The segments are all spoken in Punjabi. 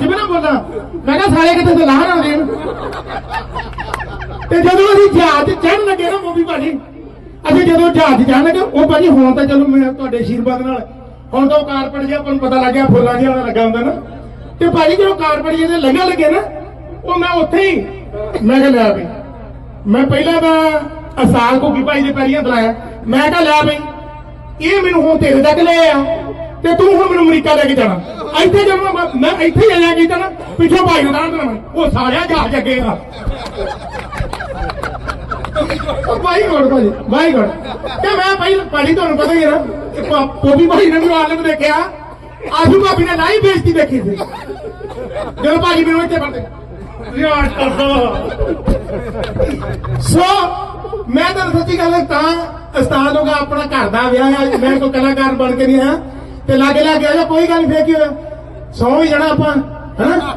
ਚ ਵੀ ਨਾ ਬੋਲਾਂ। ਮੈਂ ਕਿਹਾ, ਸਾਲੇ ਕਿਤੇ ਤੇ ਨਾ ਦੇਣ ਤੇ ਜਦੋਂ ਅਸੀਂ ਜਹਾਜ਼ ਚੜ੍ਹਨ ਲੱਗੇ ਨਾ ਮੋਬੀ ਭਾਜੀ, ਅਸੀਂ ਜਦੋਂ ਜਹਾਜ਼ ਚੜ੍ਹਨ ਲੱਗੇ, ਉਹ ਭਾਜੀ ਹੁਣ ਤਾਂ ਚਲੋ ਮੈਂ ਤੁਹਾਡੇ ਆਸ਼ੀਰਵਾਦ ਨਾਲ, ਹੁਣ ਤਾਂ ਕਾਰਪਟ ਜਿਹਾ ਆਪਾਂ ਨੂੰ ਪਤਾ ਲੱਗ ਗਿਆ, ਫੁੱਲਾਂ ਜਿਹਾ ਲੱਗਾ ਹੁੰਦਾ ਨਾ। ਤੇ ਭਾਜੀ ਜਦੋਂ ਕਾਰਪਟ ਜਿਹੇ ਦੇ ਲੱਗੇ ਨਾ, ਉਹ ਮੈਂ ਉੱਥੇ ਹੀ, ਮੈਂ ਕਿਹਾ, ਲੈ ਬਈ। ਮੈਂ ਪਹਿਲਾਂ ਤਾਂ ਅਸਾਲ ਘੁੱਗੀ ਭਾਈ ਦੇ ਪੈਰੀਂ ਹੱਥ ਮੈਂ ਕਿਹਾ ਲਿਆ ਬਈ, ਇਹ ਮੈਨੂੰ ਹੁਣ ਤੇਰੇ ਤੱਕ ਲੈ ਆ ਤੇ ਤੂੰ ਹੁਣ ਮੈਨੂੰ ਅਮਰੀਕਾ ਲੈ ਕੇ ਜਾਣਾ। ਇੱਥੇ ਜਦੋਂ ਮੈਂ ਮੈਂ ਇੱਥੇ ਹੀ ਆਇਆ ਕੀਤਾ ਨਾ, ਪਿੱਛੋਂ ਭਾਈ ਨੂੰ ਦਾਣ ਦੇਣਾ। ਉਹ ਸਾਰਿਆ ਜਹਾਜ਼ ਅੱਗੇ ਆ। ਭਾਈ ਗੋੜ ਭਾਈ ਭਾਈ ਗੋੜ ਤੇ ਮੈਂ ਭਾਈ ਭਾਈ ਤੁਹਾਨੂੰ ਪਤਾ ਹੀ ਹੈ ਨਾ ਪੋਪੀ ਭਾਈ ਨੇ ਵੀ ਆਲਮ ਦੇਖਿਆ। ਆਜੂ ਭਾਬੀ ਨੇ ਲਾਈ ਬੇਇੱਜ਼ਤੀ ਦੇਖੀ ਸੀ। ਜਦੋਂ ਭਾਜੀ ਮੈਨੂੰ ਇੱਥੇ ਫੜਦੇ ਯਾਰ ਸੋ, ਮੈਂ ਤਾਂ ਸੱਚੀ ਗੱਲ ਤਾਂ ਉਸਤਾਦ ਹੋਗਾ ਆਪਣਾ ਘਰ ਦਾ ਵਿਆਹ ਹੈ ਮੈਂ ਕੋਈ ਕਲਾਕਾਰ ਬਣ ਕੇ ਨਹੀਂ ਆ ਤੇ ਲਾਗੇ ਲਾਗੇ ਆ ਜਾ, ਕੋਈ ਗੱਲ ਨਹੀਂ ਫੇਰ ਕੀ ਹੋਇਆ? ਸੌ ਹੀ ਜਾਣਾ ਆਪਾਂ, ਹਨਾ?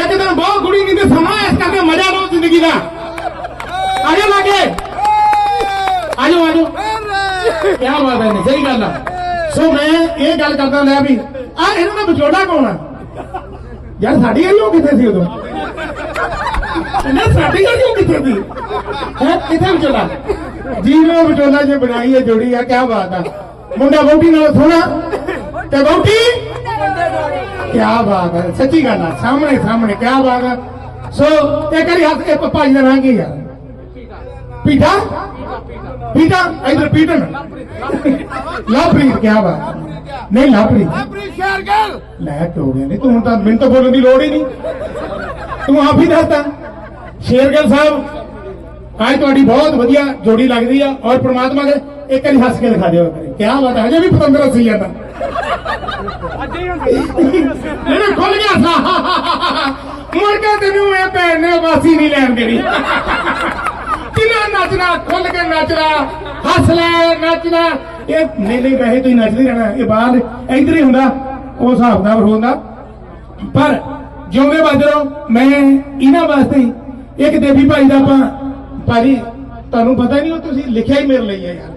ਇੱਕ ਦਿਨ ਬਹੁਤ ਕੁੜੀ ਨਹੀਂ ਤੇ ਸਮਾਂ ਇਸ ਕਰਕੇ ਮਜ਼ਾ ਲਓ ਜ਼ਿੰਦਗੀ ਦਾ। ਆ ਜਾ ਲਾਗੇ। ਆ ਜਾਓ ਆ ਜਾਓ। ਕੀ ਬਾਤ ਹੈ ਸਹੀ ਗੱਲ ਆ। ਸੋ ਮੈਂ ਇਹ ਗੱਲ ਕਰਦਾ ਲੈ ਵੀ, ਆ ਇਹਨਾਂ ਦਾ ਵਿਚੋੜਾ ਕੌਣ ਆ? ਯਾਰ ਸਾਡੀ ਗਲੀ ਉਹ ਕਿੱਥੇ ਸੀ ਉਦੋਂ? ਨਾ ਸਾਡੀ ਗਲੀ ਉਹ ਕਿੱਥੇ ਸੀ? ਹੈ, ਕਿੱਥੇ ਵਿਚੋਲਾ? ਜੀਵੋ ਵਿਚੋਲਾ ਜੇ ਬਣਾਈ ਹੈ ਜੋੜੀ ਆ ਕੀ ਬਾਤ ਆ। ਮੁੰਡਾ ਬੌਟੀ ਨਾਲ ਸੋਹਣਾ ਤੇ ਬੌਟੀ ਕੀ ਬਾਤ ਹੈ ਸੱਚੀ ਗੱਲ ਆ ਸਾਹਮਣੇ ਸਾਹਮਣੇ ਕੀ ਬਾਤ ਆ ਸੋ ਇਹ ਕਰੀ ਹੱਥ ਇਹ ਭਾਈ ਦਾ ਨਾਂ ਕੀ ਯਾਰ ਪੀਠਾ ਪੀਠਾ ਇਧਰ ਪੀਟਨ ਲਵਪ੍ਰੀਤ ਕੀ ਬਾਤ ਨਹੀਂ ਲਵਪ੍ਰੀਤ। ਆਪਣੀ ਸ਼ੇਰ ਗੱਲ ਲੈ ਟੋੜਿਆ ਨਹੀਂ ਤੂੰ ਤਾਂ ਮੈਨੂੰ ਤਾਂ ਬੋਲਣ ਦੀ ਲੋੜ ਹੀ ਨਹੀਂ। ਤੂੰ ਆਪ ਹੀ ਦੱਸਦਾ ਸ਼ੇਰਗਲ ਸਾਹਿਬ ਅੱਜ ਤੁਹਾਡੀ ਬਹੁਤ ਵਧੀਆ ਜੋੜੀ ਲੱਗਦੀ ਆ ਔਰ ਪ੍ਰਮਾਤਮਾ ਦੇ ਇੱਕ ਵਾਰੀ ਹੱਸ ਕੇ ਦਿਖਾ ਦਿਓ। ਕੀ ਬਾਤ ਹੈ ਅਜੇ ਵੀ ਪਤੰਦਰ ਹੱਸੀ ਜਾਂਦਾ। ਇਹਨੇ ਖੁੱਲ ਗਿਆ ਸਾ ਮੁੜ ਕੇ ਤੈਨੂੰ ਇਹ ਭੈਣ ਨੇ ਵਾਸੀ ਨਹੀਂ ਲੈਣ ਦੇਣੀ। ਕਿਨਾ ਨੱਚਣਾ ਖੁੱਲ ਕੇ ਨੱਚਣਾ ਹੱਸ ਲੈ ਨੱਚਣਾ। ਇਹ ਨਹੀਂ ਨਹੀਂ ਵੈਸੇ ਤੁਸੀਂ ਨੱਚਦੇ ਰਹਿਣਾ ਇਹ ਬਾਹਰ ਇੱਧਰ ਹੀ ਹੁੰਦਾ ਉਹ ਹਿਸਾਬ ਨਾਲ ਹੁੰਦਾ। ਪਰ ਜਿਉਂਦੇ ਵੱਜ ਰਹੋ ਮੈਂ ਇਹਨਾਂ ਵਾਸਤੇ ਹੀ ਇੱਕ ਦੇਵੀ ਭਾਈ ਦਾ ਆਪਾਂ ਭਾਜੀ ਤੁਹਾਨੂੰ ਪਤਾ ਨਹੀਂ ਉਹ ਤੁਸੀਂ ਲਿਖਿਆ ਹੀ ਮੇਰੇ ਲਈ ਹੈ ਯਾਰ।